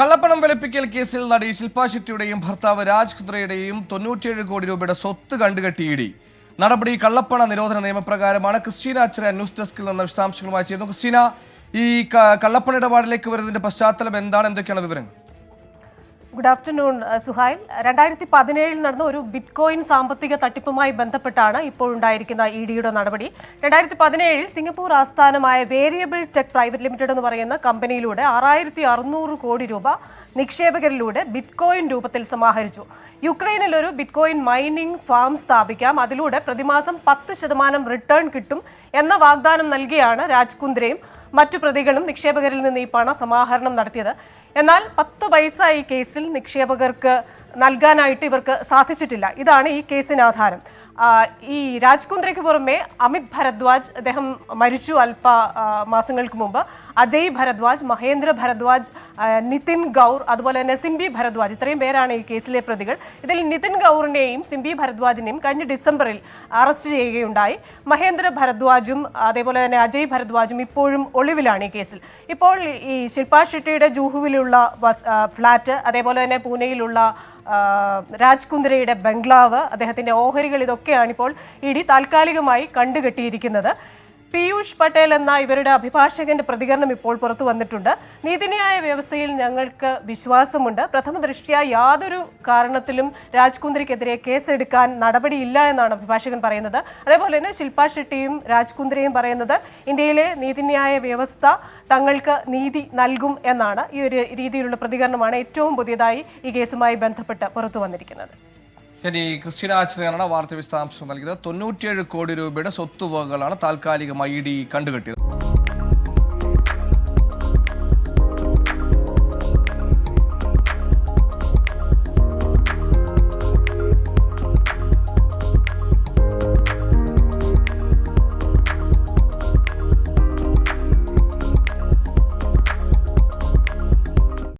കള്ളപ്പണം വെളുപ്പിക്കൽ കേസിൽ നടി ശില്പ ശെട്ടിയുടെയും ഭർത്താവ് രാജ് ഖുദ്രയുടെയും തൊണ്ണൂറ്റിയേഴ് കോടി രൂപയുടെ സ്വത്ത് കണ്ടുകെട്ടി ഇടി. നടപടി കള്ളപ്പണ നിരോധന നിയമപ്രകാരമാണ്. ക്രിസ്റ്റീന അച്ഛന ന്യൂസ് ഡെസ്കിൽ നിന്ന് വിശദാംശങ്ങളുമായി ചേരുന്നു. ക്രിസ്റ്റീന ഈ കള്ളപ്പണ ഇടപാടിലേക്ക് വരുന്നതിന്റെ പശ്ചാത്തലം എന്താണ്? എന്തൊക്കെയാണ് വിവരങ്ങൾ? Good afternoon Suhail Suhail. രണ്ടായിരത്തി പതിനേഴിൽ നടന്ന ഒരു ബിറ്റ് കോയിൻ സാമ്പത്തിക തട്ടിപ്പുമായി ബന്ധപ്പെട്ടാണ് ഇപ്പോൾ ഉണ്ടായിരിക്കുന്ന ഇ ഡിയുടെ നടപടി. രണ്ടായിരത്തി പതിനേഴിൽ സിംഗപ്പൂർ ആസ്ഥാനമായ വേരിയബിൾ ടെക് പ്രൈവറ്റ് ലിമിറ്റഡ് എന്ന് പറയുന്ന കമ്പനിയിലൂടെ ആറായിരത്തി അറുന്നൂറ് കോടി രൂപ നിക്ഷേപകരിലൂടെ ബിറ്റ് കോയിൻ രൂപത്തിൽ സമാഹരിച്ചു. യുക്രൈനിൽ ഒരു ബിറ്റ് കോയിൻ മൈനിങ് ഫാം സ്ഥാപിക്കാം. അതിലൂടെ പ്രതിമാസം പത്ത് ശതമാനം റിട്ടേൺ കിട്ടും എന്ന വാഗ്ദാനം നൽകിയാണ് രാജ് കുന്ദ്രയും മറ്റു പ്രതികളും നിക്ഷേപകരിൽ നിന്ന് ഈ പണ സമാഹരണം നടത്തിയത്. എന്നാൽ പത്ത് പൈസ ഈ കേസിൽ നിക്ഷേപകർക്ക് നൽകാനായിട്ട് ഇവർക്ക് സാധിച്ചിട്ടില്ല. ഇതാണ് ഈ കേസിന് ആധാരം. ഈ രാജ് കുന്ദ്രയ്ക്ക് പുറമെ അമിത് ഭരദ്വാജ് അദ്ദേഹം മരിച്ചു അല്പ മാസങ്ങൾക്ക് മുമ്പ്. അജയ് ഭരദ്വാജ് മഹേന്ദ്ര ഭരദ്വാജ് നിതിൻ ഗൗർ അതുപോലെ തന്നെ സിംബി ഭരദ്വാജ് ഇത്രയും പേരാണ് ഈ കേസിലെ പ്രതികൾ. ഇതിൽ നിതിൻ ഗൗറിനെയും സിംബി ഭരദ്വാജിനെയും കഴിഞ്ഞ ഡിസംബറിൽ അറസ്റ്റ് ചെയ്യുകയുണ്ടായി. മഹേന്ദ്ര ഭരദ്വാജും അതേപോലെ തന്നെ അജയ് ഭരദ്വാജും ഇപ്പോഴും ഒളിവിലാണ് ഈ കേസിൽ. ഇപ്പോൾ ഈ ശില്പ ഷെട്ടിയുടെ ജൂഹുവിലുള്ള ഫ്ലാറ്റ് അതേപോലെ തന്നെ പൂനെയിലുള്ള രാജ് കുന്ദ്രയുടെ ബംഗ്ലാവ് അദ്ദേഹത്തിന്റെ ഓഹരികൾ ഇതൊക്കെയാണ് ഇപ്പോൾ ഇ ഡി താൽക്കാലികമായി കണ്ടുകെട്ടിയിരിക്കുന്നത്. പീയൂഷ് പട്ടേൽ എന്ന ഇവരുടെ അഭിഭാഷകന്റെ പ്രതികരണം ഇപ്പോൾ പുറത്തു വന്നിട്ടുണ്ട്. നീതിന്യായ വ്യവസ്ഥയിൽ ഞങ്ങൾക്ക് വിശ്വാസമുണ്ട്. പ്രഥമ ദൃഷ്ട്യാ യാതൊരു കാരണത്തിലും രാജ്കുന്ദ്രിക്കെതിരെ കേസെടുക്കാൻ നടപടിയില്ല എന്നാണ് അഭിഭാഷകൻ പറയുന്നത്. അതേപോലെ തന്നെ ശില്പ ഷെട്ടിയും രാജ്കുന്ദ്രയും പറയുന്നത് ഇന്ത്യയിലെ നീതിന്യായ വ്യവസ്ഥ തങ്ങൾക്ക് നീതി നൽകും എന്നാണ് ഈ ഒരു രീതിയിലുള്ള പ്രതികരണമാണ് ഏറ്റവും പുതിയതായി ഈ കേസുമായി ബന്ധപ്പെട്ട് പുറത്തു വന്നിരിക്കുന്നത്. ശരി ക്രിസ്റ്റീന ആച്ചറയാണ് വാർത്ത വിശദാംശം നൽകിയത്. തൊണ്ണൂറ്റിയേഴ് കോടി രൂപയുടെ സ്വത്തുവകകളാണ് താൽക്കാലികമായി ഇ ഡി കണ്ടുകെട്ടിയത്.